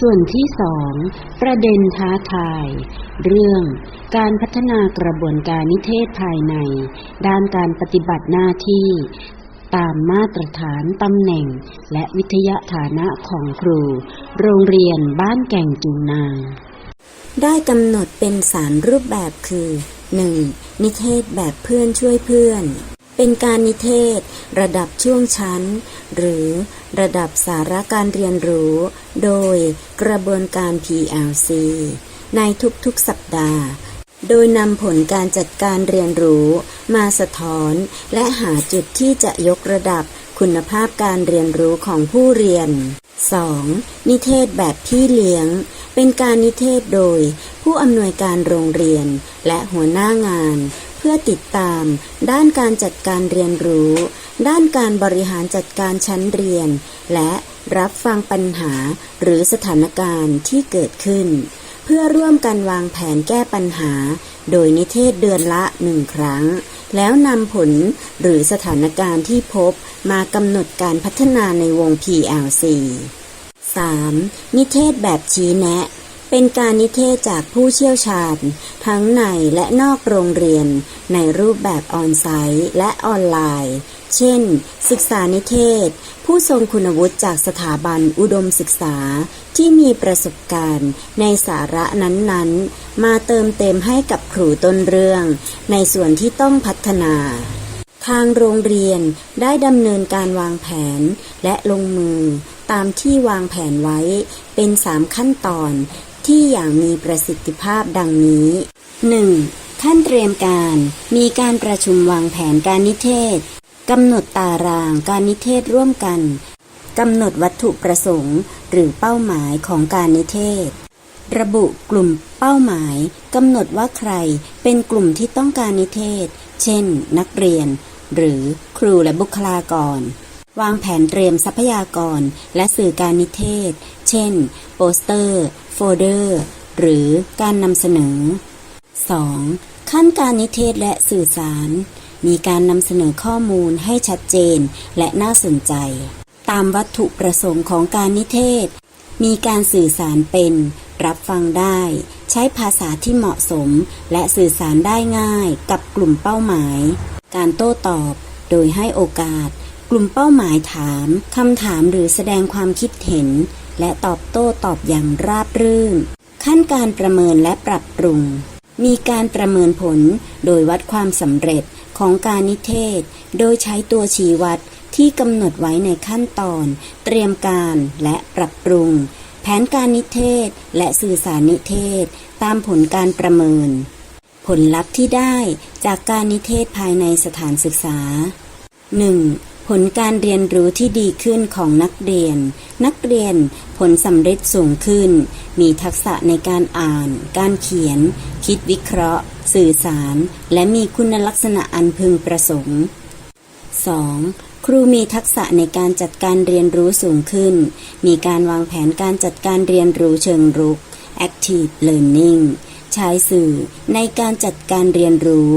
ส่วนที่สองประเด็นท้าทาย เรื่องการพัฒนากระบวนการนิเทศภายใน ด้านการปฏิบัติหน้าที่ตามมาตรฐานตำแหน่ง และวิทยาฐานะของครู โรงเรียนบ้านแก่งจูนาง ได้กำหนดเป็นสารรูปแบบคือ 1. นิเทศแบบเพื่อนช่วยเพื่อน เป็นการนิเทศ ระดับช่วงชั้น หรือระดับสาระการเรียนรู้ โดยกระบวนการ PLC ในทุกๆสัปดาห์ โดยนำผลการจัดการเรียนรู้มาสะท้อน และหาจุดที่จะยกระดับคุณภาพการเรียนรู้ของผู้เรียน 2. นิเทศแบบพี่เลี้ยง เป็นการนิเทศโดย ผู้อำนวยการโรงเรียน และหัวหน้างาน พื่อติดตาม ด้านการจัดการเรียนรู้ ด้านการบริหารจัดการชั้นเรียน และรับฟังปัญหาหรือสถานการณ์ที่เกิดขึ้น เพื่อร่วมกันวางแผนแก้ปัญหา โดยนิเทศเดือนละหนึ่งครั้ง แล้วนำผลหรือสถานการณ์ที่พบมากำหนดการพัฒนาในวง PLC 3. นิเทศแบบชี้แนะ เป็นการนิเทศจากผู้เชี่ยวชาญ ทั้งในและนอกโรงเรียน ในรูปแบบออนไซต์และออนไลน์ เช่น ศึกษานิเทศ ผู้ทรงคุณวุฒิจากสถาบันอุดมศึกษา ที่มีประสบการณ์ในสาระนั้นๆ มาเติมเต็มให้กับครูต้นเรื่อง ในส่วนที่ต้องพัฒนาทางโรงเรียนได้ดำเนินการวางแผนและลงมือตามที่วางแผนไว้เป็นสามขั้นตอน ที่อย่างมีประสิทธิภาพดังนี้ 1. ขั้นเตรียมการ มีการประชุมวางแผนการนิเทศกำหนดตารางการนิเทศร่วมกันกำหนดวัตถุประสงค์ หรือเป้าหมายของการนิเทศ ระบุกลุ่มเป้าหมายกำหนดว่าใครเป็นกลุ่มที่ต้องการนิเทศ เช่น นักเรียน หรือครูและบุคลากร วางแผนเตรียมทรัพยากรและสื่อการนิเทศ เช่น โปสเตอร์ โฟลเดอร์ หรือการนำเสนอ 2. ขั้นการนิเทศและสื่อสาร มีการนำเสนอข้อมูลให้ชัดเจนและน่าสนใจ ตามวัตถุประสงค์ของการนิเทศ มีการสื่อสารเป็น รับฟังได้ ใช้ภาษาที่เหมาะสม และสื่อสารได้ง่ายกับกลุ่มเป้าหมาย การโต้ตอบ โดยให้โอกาส กลุ่มเป้าหมายถามคำถามหรือแสดงความคิดเห็น และตอบโต้ตอบอย่างราบรื่น ขั้นการประเมินและปรับปรุง มีการประเมินผลโดยวัดความสำเร็จของการนิเทศ โดยใช้ตัวชี้วัดที่กำหนดไว้ในขั้นตอน เตรียมการและปรับปรุง แผนการนิเทศและสื่อสารนิเทศ ตามผลการประเมิน ผลลัพธ์ที่ได้จากการนิเทศภายในสถานศึกษา 1. ผลการเรียนรู้ที่ดีขึ้นของนักเรียน นักเรียนผลสำเร็จสูงขึ้น มีทักษะในการอ่าน การเขียน คิดวิเคราะห์ สื่อสาร และมีคุณลักษณะอันพึงประสงค์ 2. ครูมีทักษะในการจัดการเรียนรู้สูงขึ้น มีการวางแผนการจัดการเรียนรู้เชิงรุก active learning ใช้สื่อในการจัดการเรียนรู้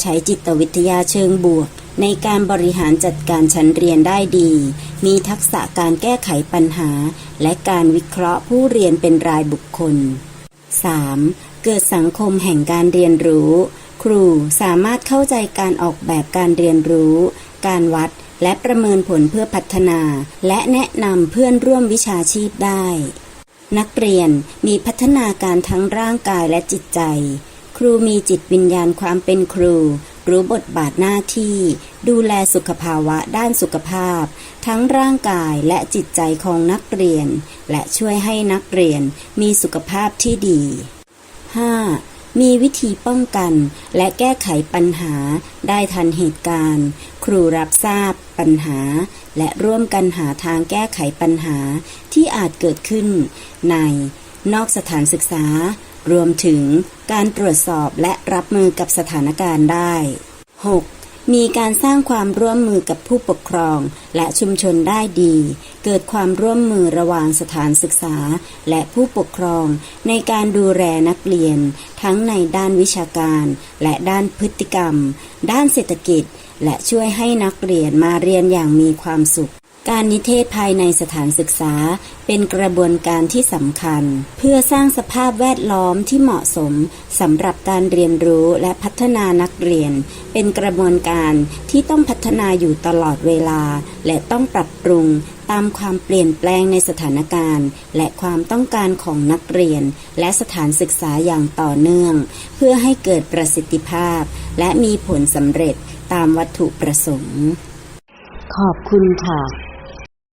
ใช้จิตวิทยาเชิงบวก ในการบริหารจัดการชั้นเรียนได้ดี มีทักษะการแก้ไขปัญหา และการวิเคราะห์ผู้เรียนเป็นรายบุคคล 3. เกิดสังคมแห่งการเรียนรู้ ครูสามารถเข้าใจการออกแบบการเรียนรู้ การวัดและประเมินผลเพื่อพัฒนา และแนะนำเพื่อนร่วมวิชาชีพได้ นักเรียนมีพัฒนาการทั้งร่างกายและจิตใจ ครูมีจิตวิญญาณความเป็นครู รู้บทบาทหน้าที่ ดูแลสุขภาวะด้านสุขภาพ ทั้งร่างกายและจิตใจของนักเรียน และช่วยให้นักเรียนมีสุขภาพที่ดี 5. มีวิธีป้องกันและแก้ไขปัญหาได้ทันเหตุการณ์ ครูรับทราบปัญหา และร่วมกันหาทางแก้ไขปัญหาที่อาจเกิดขึ้น ใน นอกสถานศึกษา รวมถึงการตรวจสอบและรับมือกับสถานการณ์ได้ 6. มีการสร้างความร่วมมือกับผู้ปกครองและชุมชนได้ดี เกิดความร่วมมือระหว่างสถานศึกษา และผู้ปกครอง ในการดูแลนักเรียน ทั้งในด้านวิชาการ และด้านพฤติกรรม ด้านเศรษฐกิจ และช่วยให้นักเรียนมาเรียนอย่างมีความสุข การนิเทศภายในสถานศึกษาเป็นกระบวนการที่สำคัญ เพื่อสร้างสภาพแวดล้อมที่เหมาะสมสำหรับการเรียนรู้และพัฒนานักเรียน เป็นกระบวนการที่ต้องพัฒนาอยู่ตลอดเวลา และต้องปรับปรุงตามความเปลี่ยนแปลงในสถานการณ์ และความต้องการของนักเรียน และสถานศึกษาอย่างต่อเนื่อง เพื่อให้เกิดประสิทธิภาพ และมีผลสำเร็จตามวัตถุประสงค์ ขอบคุณค่ะ